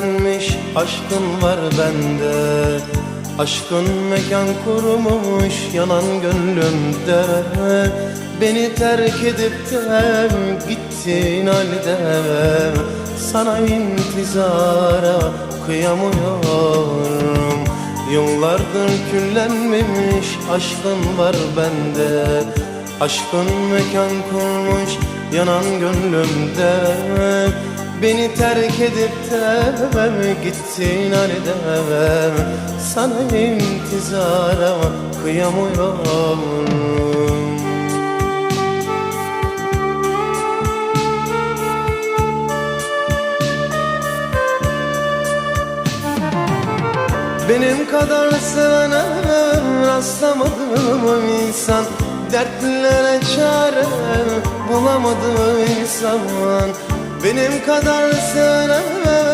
küllenmiş aşkın var bende. Aşkın mekan kurmuş yanan gönlümde. Beni terk edip de gittin halde Sana intizara kıyamıyorum. Yıllardır küllenmemiş aşkın var bende. Aşkın mekan kurmuş yanan gönlümde Beni terk edip de gittin halde Sana intizara kıyamıyorum. Benim kadar sevene rastlamadım insan. Dertlere çare bulamadım insan benim kadar sevemem